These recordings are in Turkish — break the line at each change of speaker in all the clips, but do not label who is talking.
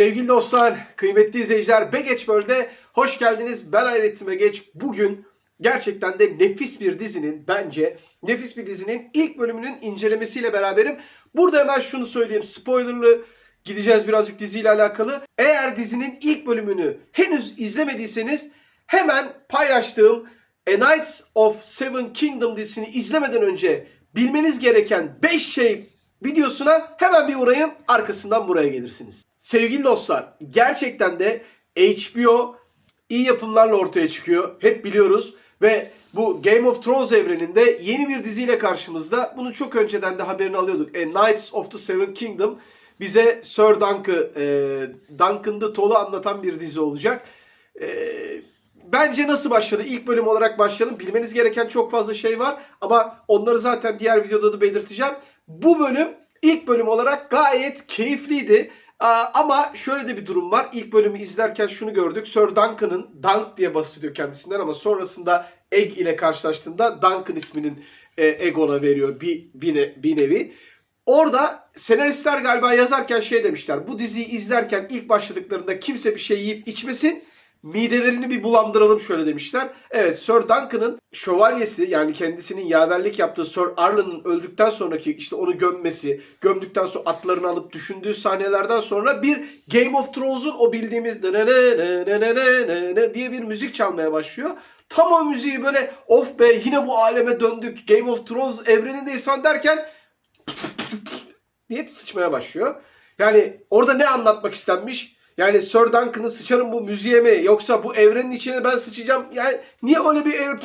Sevgili dostlar, kıymetli izleyiciler, Begeç World'e hoş geldiniz. Ben Hayrettin Begeç. Bugün gerçekten de nefis bir dizinin, bence nefis bir dizinin ilk bölümünün incelemesiyle beraberim. Burada hemen şunu söyleyeyim, spoilerlı gideceğiz birazcık diziyle alakalı. Eğer dizinin ilk bölümünü henüz izlemediyseniz hemen paylaştığım A Knights of Seven Kingdom dizisini izlemeden önce bilmeniz gereken 5 şey videosuna hemen bir uğrayın arkasından buraya gelirsiniz. Sevgili dostlar gerçekten de HBO iyi yapımlarla ortaya çıkıyor. Hep biliyoruz ve bu Game of Thrones evreninde yeni bir diziyle karşımızda. Bunu çok önceden de haberini alıyorduk. A Knights of the Seven Kingdom bize Sir Duncan'ı, e, Duncan the Toll'u anlatan bir dizi olacak. E, bence nasıl başladı? İlk bölüm olarak başlayalım. Bilmeniz gereken çok fazla şey var ama onları zaten diğer videoda da belirteceğim. Bu bölüm ilk bölüm olarak gayet keyifliydi. Aa, ama şöyle de bir durum var. İlk bölümü izlerken şunu gördük. Sir Duncan'ın Dunk diye bahsediyor kendisinden ama sonrasında Egg ile karşılaştığında Duncan isminin e, Egon'a veriyor bir, bir, ne- bir nevi. Orada senaristler galiba yazarken şey demişler. Bu diziyi izlerken ilk başladıklarında kimse bir şey yiyip içmesin midelerini bir bulandıralım şöyle demişler. Evet Sir Duncan'ın şövalyesi yani kendisinin yaverlik yaptığı Sir Arlan'ın öldükten sonraki işte onu gömmesi, gömdükten sonra atlarını alıp düşündüğü sahnelerden sonra bir Game of Thrones'un o bildiğimiz ne ne ne ne ne ne diye bir müzik çalmaya başlıyor. Tam o müziği böyle of be yine bu aleme döndük Game of Thrones evrenindeyiz falan derken diye sıçmaya başlıyor. Yani orada ne anlatmak istenmiş? Yani Sir Duncan'ın sıçarım bu müziğe mi yoksa bu evrenin içine ben sıçacağım. Yani niye öyle bir ev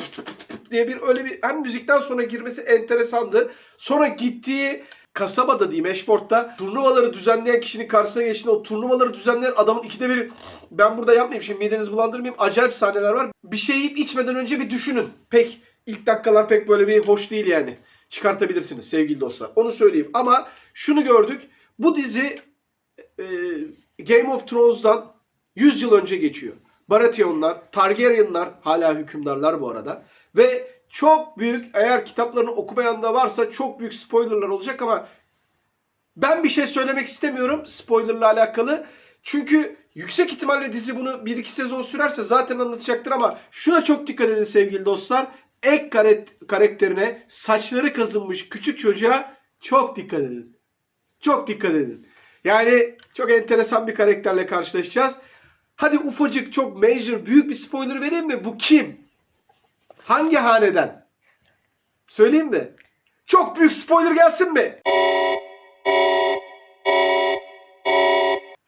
diye bir öyle bir hem müzikten sonra girmesi enteresandı. Sonra gittiği kasabada diyeyim Ashford'da turnuvaları düzenleyen kişinin karşısına geçtiğinde o turnuvaları düzenleyen adamın ikide bir ben burada yapmayayım şimdi midenizi bulandırmayayım acayip sahneler var. Bir şey yiyip içmeden önce bir düşünün. Pek ilk dakikalar pek böyle bir hoş değil yani. Çıkartabilirsiniz sevgili dostlar. Onu söyleyeyim ama şunu gördük. Bu dizi e, Game of Thrones'dan 100 yıl önce geçiyor. Baratheonlar, Targaryenlar hala hükümdarlar bu arada. Ve çok büyük eğer kitaplarını okumayan da varsa çok büyük spoilerlar olacak ama ben bir şey söylemek istemiyorum spoilerla alakalı. Çünkü yüksek ihtimalle dizi bunu 1-2 sezon sürerse zaten anlatacaktır ama şuna çok dikkat edin sevgili dostlar. Ek karet- karakterine saçları kazınmış küçük çocuğa çok dikkat edin. Çok dikkat edin. Yani çok enteresan bir karakterle karşılaşacağız. Hadi ufacık çok major büyük bir spoiler vereyim mi? Bu kim? Hangi haneden? Söyleyeyim mi? Çok büyük spoiler gelsin mi?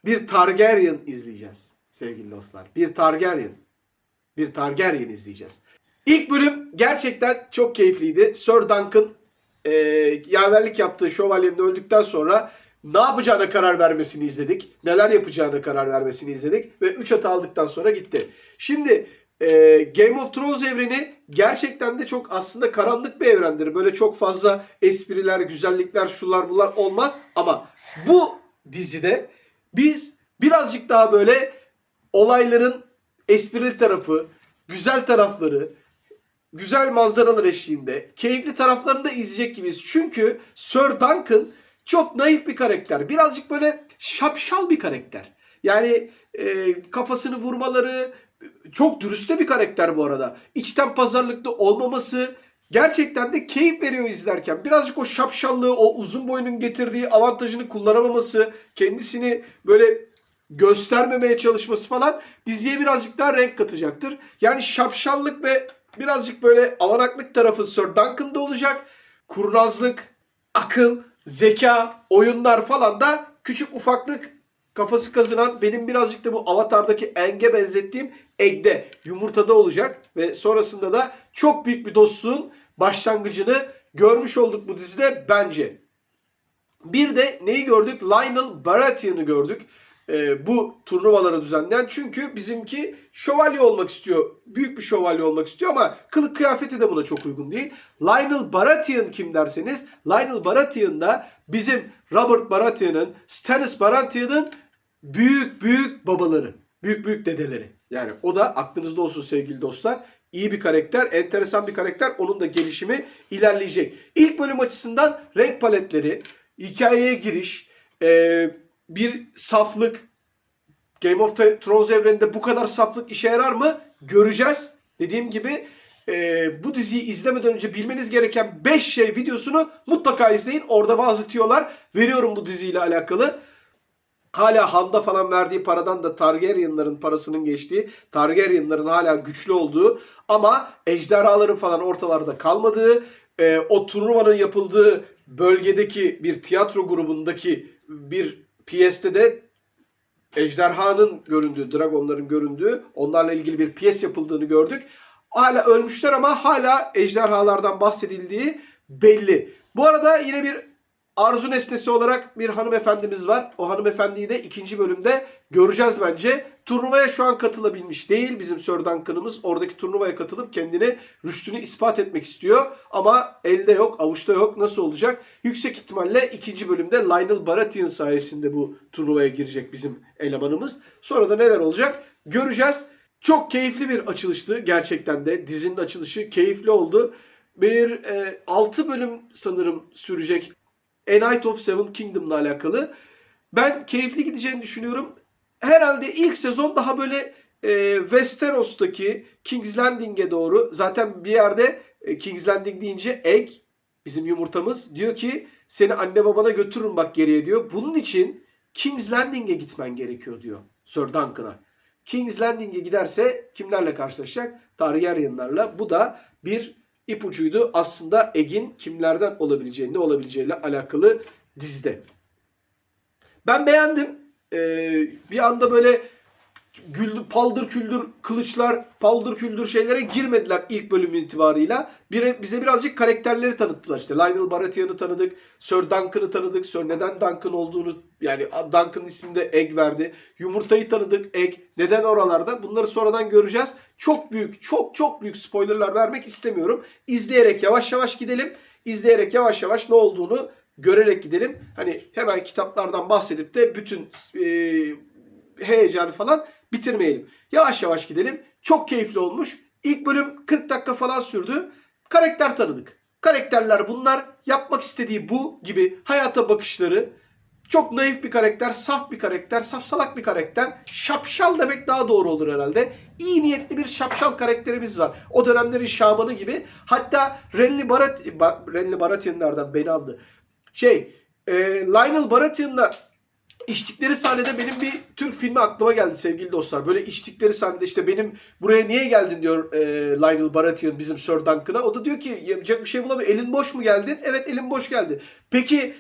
Bir Targaryen izleyeceğiz sevgili dostlar. Bir Targaryen. Bir Targaryen izleyeceğiz. İlk bölüm gerçekten çok keyifliydi. Sir Duncan e, yaverlik yaptığı şövalyenin öldükten sonra ne yapacağına karar vermesini izledik. Neler yapacağına karar vermesini izledik. Ve 3 atı aldıktan sonra gitti. Şimdi e, Game of Thrones evreni gerçekten de çok aslında karanlık bir evrendir. Böyle çok fazla espriler, güzellikler, şular bular olmaz. Ama bu dizide biz birazcık daha böyle olayların esprili tarafı, güzel tarafları, güzel manzaralar eşliğinde keyifli taraflarını da izleyecek gibiyiz. Çünkü Sir Duncan çok naif bir karakter. Birazcık böyle şapşal bir karakter. Yani e, kafasını vurmaları çok dürüste bir karakter bu arada. İçten pazarlıklı olmaması gerçekten de keyif veriyor izlerken. Birazcık o şapşallığı, o uzun boynun getirdiği avantajını kullanamaması, kendisini böyle göstermemeye çalışması falan diziye birazcık daha renk katacaktır. Yani şapşallık ve birazcık böyle avanaklık tarafı Sir Duncan'da olacak. Kurnazlık, akıl, zeka, oyunlar falan da küçük ufaklık kafası kazınan benim birazcık da bu Avatar'daki Enge benzettiğim Egg'de yumurtada olacak ve sonrasında da çok büyük bir dostluğun başlangıcını görmüş olduk bu dizide bence. Bir de neyi gördük? Lionel Baratheon'u gördük. Ee, bu turnuvaları düzenleyen. Çünkü bizimki şövalye olmak istiyor. Büyük bir şövalye olmak istiyor ama kılık kıyafeti de buna çok uygun değil. Lionel Baratheon kim derseniz Lionel Baratheon da bizim Robert Baratheon'ın, Stannis Baratheon'ın büyük büyük babaları. Büyük büyük dedeleri. Yani o da aklınızda olsun sevgili dostlar. İyi bir karakter, enteresan bir karakter. Onun da gelişimi ilerleyecek. İlk bölüm açısından renk paletleri, hikayeye giriş, e, bir saflık, Game of Thrones evreninde bu kadar saflık işe yarar mı? Göreceğiz. Dediğim gibi e, bu diziyi izlemeden önce bilmeniz gereken 5 şey videosunu mutlaka izleyin. Orada bazı tiyolar veriyorum bu diziyle alakalı. Hala Han'da falan verdiği paradan da Targaryenların parasının geçtiği, Targaryenların hala güçlü olduğu ama ejderhaların falan ortalarda kalmadığı, e, o turnuvanın yapıldığı bölgedeki bir tiyatro grubundaki bir piyeste de ejderhanın göründüğü, dragonların göründüğü, onlarla ilgili bir piyes yapıldığını gördük. Hala ölmüşler ama hala ejderhalardan bahsedildiği belli. Bu arada yine bir arzu nesnesi olarak bir hanımefendimiz var. O hanımefendiyi de ikinci bölümde göreceğiz bence. Turnuvaya şu an katılabilmiş değil bizim Sir Duncan'ımız. Oradaki turnuvaya katılıp kendini rüştünü ispat etmek istiyor. Ama elde yok, avuçta yok. Nasıl olacak? Yüksek ihtimalle ikinci bölümde Lionel Baratheon sayesinde bu turnuvaya girecek bizim elemanımız. Sonra da neler olacak? Göreceğiz. Çok keyifli bir açılıştı gerçekten de. Dizinin açılışı keyifli oldu. Bir e, 6 bölüm sanırım sürecek A Night of Seven Kingdom'la alakalı. Ben keyifli gideceğini düşünüyorum. Herhalde ilk sezon daha böyle e, Westeros'taki King's Landing'e doğru zaten bir yerde e, King's Landing deyince egg bizim yumurtamız diyor ki seni anne babana götürürüm bak geriye diyor. Bunun için King's Landing'e gitmen gerekiyor diyor Sir Duncan'a. King's Landing'e giderse kimlerle karşılaşacak? Targaryenlarla. Bu da bir ipucuydu. Aslında Egg'in kimlerden olabileceği, ne olabileceğiyle alakalı dizide. Ben beğendim. Ee, bir anda böyle güldür, paldır küldür kılıçlar, paldır küldür şeylere girmediler ilk bölüm itibarıyla. Bir, bize birazcık karakterleri tanıttılar. İşte Lionel Baratheon'ı tanıdık, Sir Duncan'ı tanıdık, Sir neden Duncan olduğunu yani Duncan isminde Egg verdi. Yumurtayı tanıdık, Egg. Neden oralarda? Bunları sonradan göreceğiz. Çok büyük, çok çok büyük spoilerlar vermek istemiyorum. İzleyerek yavaş yavaş gidelim. İzleyerek yavaş yavaş ne olduğunu görerek gidelim. Hani hemen kitaplardan bahsedip de bütün e, heyecanı falan bitirmeyelim. Yavaş yavaş gidelim. Çok keyifli olmuş. İlk bölüm 40 dakika falan sürdü. Karakter tanıdık. Karakterler bunlar. Yapmak istediği bu gibi hayata bakışları. Çok naif bir karakter, saf bir karakter, saf salak bir karakter. Şapşal demek daha doğru olur herhalde. İyi niyetli bir şapşal karakterimiz var. O dönemlerin şamanı gibi. Hatta Renly, Barat Ba- Renly Baratheon'lardan beni aldı. Şey, e, Lionel Baratheon'la içtikleri sahnede benim bir Türk filmi aklıma geldi sevgili dostlar. Böyle içtikleri sahnede işte benim buraya niye geldin diyor e, Lionel Baratheon bizim Sir Duncan'a. O da diyor ki yapacak bir şey bulamıyor. Elin boş mu geldin? Evet elin boş geldi. Peki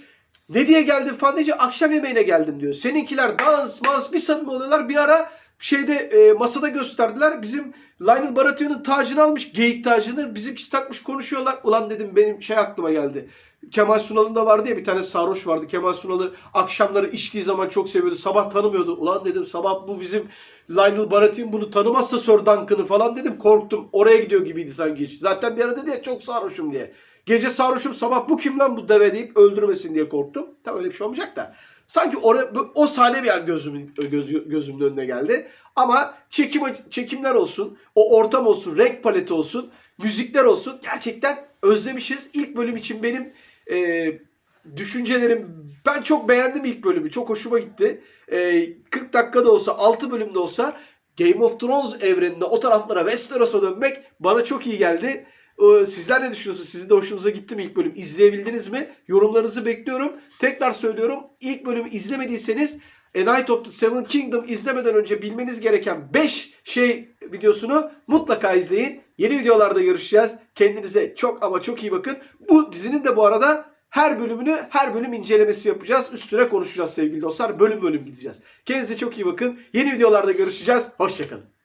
ne diye geldin falan deyince akşam yemeğine geldim diyor. Seninkiler dans, mans bir samimi oluyorlar. Bir ara şeyde e, masada gösterdiler. Bizim Lionel Baratheon'un tacını almış. Geyik tacını. Bizimkisi takmış konuşuyorlar. Ulan dedim benim şey aklıma geldi. Kemal Sunal'ın da vardı ya bir tane sarhoş vardı. Kemal Sunal'ı akşamları içtiği zaman çok seviyordu. Sabah tanımıyordu. Ulan dedim sabah bu bizim Lionel Baratheon bunu tanımazsa Sir Duncan'ı falan dedim. Korktum. Oraya gidiyor gibiydi sanki. Zaten bir ara dedi ya çok sarhoşum diye. Gece sarhoşum sabah bu kim lan bu deve deyip öldürmesin diye korktum. Tabii öyle bir şey olmayacak da. Sanki oraya, o sahne bir an gözümün, göz, gözümün önüne geldi. Ama çekim, çekimler olsun, o ortam olsun, renk paleti olsun, müzikler olsun. Gerçekten özlemişiz. İlk bölüm için benim e, düşüncelerim, ben çok beğendim ilk bölümü. Çok hoşuma gitti. E, 40 dakikada olsa, 6 bölümde olsa Game of Thrones evreninde o taraflara Westeros'a dönmek bana çok iyi geldi. Ee, Sizler ne düşünüyorsunuz? Sizin de hoşunuza gitti mi ilk bölüm? İzleyebildiniz mi? Yorumlarınızı bekliyorum. Tekrar söylüyorum. İlk bölümü izlemediyseniz A Night of the Seven Kingdom izlemeden önce bilmeniz gereken 5 şey videosunu mutlaka izleyin. Yeni videolarda görüşeceğiz. Kendinize çok ama çok iyi bakın. Bu dizinin de bu arada her bölümünü her bölüm incelemesi yapacağız. Üstüne konuşacağız sevgili dostlar. Bölüm bölüm gideceğiz. Kendinize çok iyi bakın. Yeni videolarda görüşeceğiz. Hoşçakalın.